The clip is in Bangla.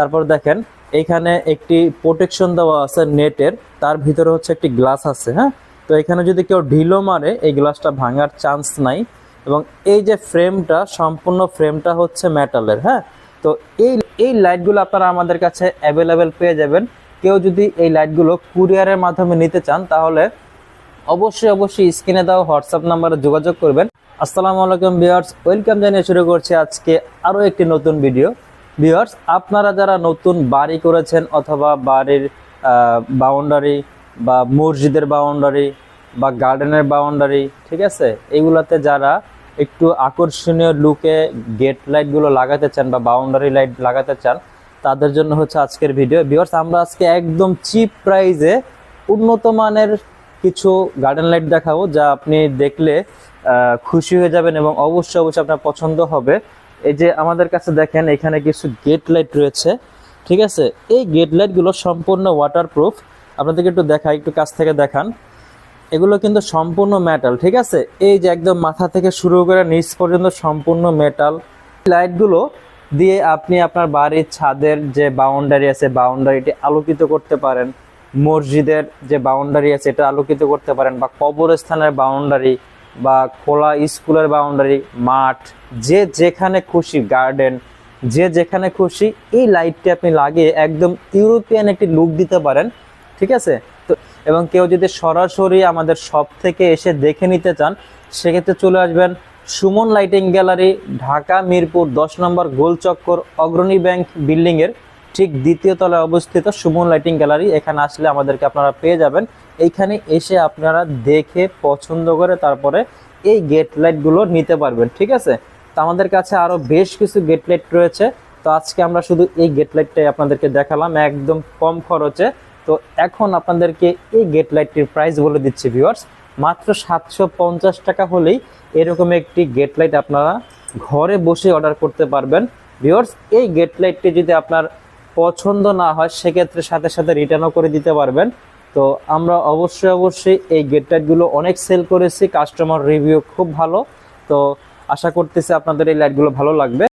তারপর দেখেন, এখানে একটি প্রোটেকশন দেওয়া আছে নেটের, তার ভিতরে হচ্ছে একটি গ্লাস আছে হ্যাঁ? তো এখানে যদি কেউ ঢিলো মারে, এই গ্লাসটা ভাঙার চান্স নাই। এবং এই যে ফ্রেমটা সম্পূর্ণ ফ্রেমটা হচ্ছে মেটালের হ্যাঁ? তো এই এই লাইটগুলো আপনারা আমাদের কাছে অ্যাভেলেবেল পেয়ে যাবেন। কেউ যদি এই লাইটগুলো কুরিয়ারের মাধ্যমে নিতে চান, তাহলে অবশ্যই অবশ্যই স্ক্রিনে দেওয়া হোয়াটসঅ্যাপ নাম্বারে যোগাযোগ করবেন। আসসালামু আলাইকুম ভিউয়ার্স ওয়েলকাম জানিয়ে শুরু করছি আজকে আরও একটি নতুন ভিডিও ভিউয়ার্স, আপনারা যারা নতুন বাড়ি করেছেন অথবা বাড়ির বাউন্ডারি বা মসজিদের বাউন্ডারি বা গার্ডেনের বাউন্ডারি ঠিক আছে? এইগুলাতে যারা একটু আকর্ষণীয় লুকে গেট লাইটগুলো লাগাতে চান বা বাউন্ডারি লাইট লাগাতে চান, তাদের জন্য হচ্ছে আজকের ভিডিও ভিউয়ার্স, আমরা আজকে একদম চিপ প্রাইজে উন্নত মানের কিছু গার্ডেন লাইট দেখাবো, যা আপনি দেখলে খুশি হয়ে যাবেন এবং অবশ্যই অবশ্যই আপনার পছন্দ হবে। এই যে আমাদের কাছে দেখেন, এখানে কিছু গেট লাইট রয়েছে, ঠিক আছে? এই গেট লাইটগুলো সম্পূর্ণ ওয়াটারপ্রুফ আপনাদেরকে একটু দেখাই, একটু কাছ থেকে দেখান। এগুলো কিন্তু সম্পূর্ণ মেটাল ঠিক আছে? এই যে একদম মাথা থেকে শুরু করে নিচ পর্যন্ত সম্পূর্ণ মেটাল লাইটগুলো দিয়ে আপনি আপনার বাড়ির ছাদের যে বাউন্ডারি আছে বাউন্ডারিটি আলোকিত করতে পারেন। মসজিদের যে বাউন্ডারি আছে, এটা আলোকিত করতে পারেন বা কবরস্থানের বাউন্ডারি বা খোলা স্কুলের বাউন্ডারি মাঠ, যে যেখানে খুশি গার্ডেন যে যেখানে খুশি এই লাইটটি আপনি লাগিয়ে একদম ইউরোপিয়ান একটি লুক দিতে পারেন, ঠিক আছে? তো, এবং কেউ যদি সরাসরি আমাদের শপ থেকে এসে দেখে নিতে চান, সেক্ষেত্রে চলে আসবেন সুমন লাইটিং গ্যালারি ঢাকা, মিরপুর, দশ নম্বর গোল চক্কর অগ্রণী ব্যাংক বিল্ডিংয়ের ঠিক দ্বিতীয় তলায় অবস্থিত সুমন লাইটিং গ্যালারি। এখানে আসলে আমাদেরকে আপনারা পেয়ে যাবেন। এইখানে এসে আপনারা দেখে পছন্দ করে তারপরে এই গেট লাইটগুলো নিতে পারবেন, ঠিক আছে? তো আমাদের কাছে আরও বেশ কিছু গেট লাইট রয়েছে। তো আজকে আমরা শুধু এই গেট লাইটটাই আপনাদেরকে দেখালাম, একদম কম খরচে। তো এখন আপনাদেরকে এই গেট লাইটটির প্রাইস বলে দিচ্ছি ভিউয়ার্স মাত্র সাতশো পঞ্চাশ টাকা হলেই এরকম একটি গেট লাইট আপনারা ঘরে বসে অর্ডার করতে পারবেন। ভিউয়ার্স এই গেট লাইটটি যদি আপনার পছন্দ না হয়, সেক্ষেত্রে সাথে সাথে রিটার্নও করে দিতে পারবেন। তো আমরা অবশ্যই অবশ্যই এই গেট লাইটগুলো অনেক সেল করেছি কাস্টমার রিভিউ খুব ভালো। তো আশা করতেছি আপনাদের এই লাইটগুলো ভালো লাগবে।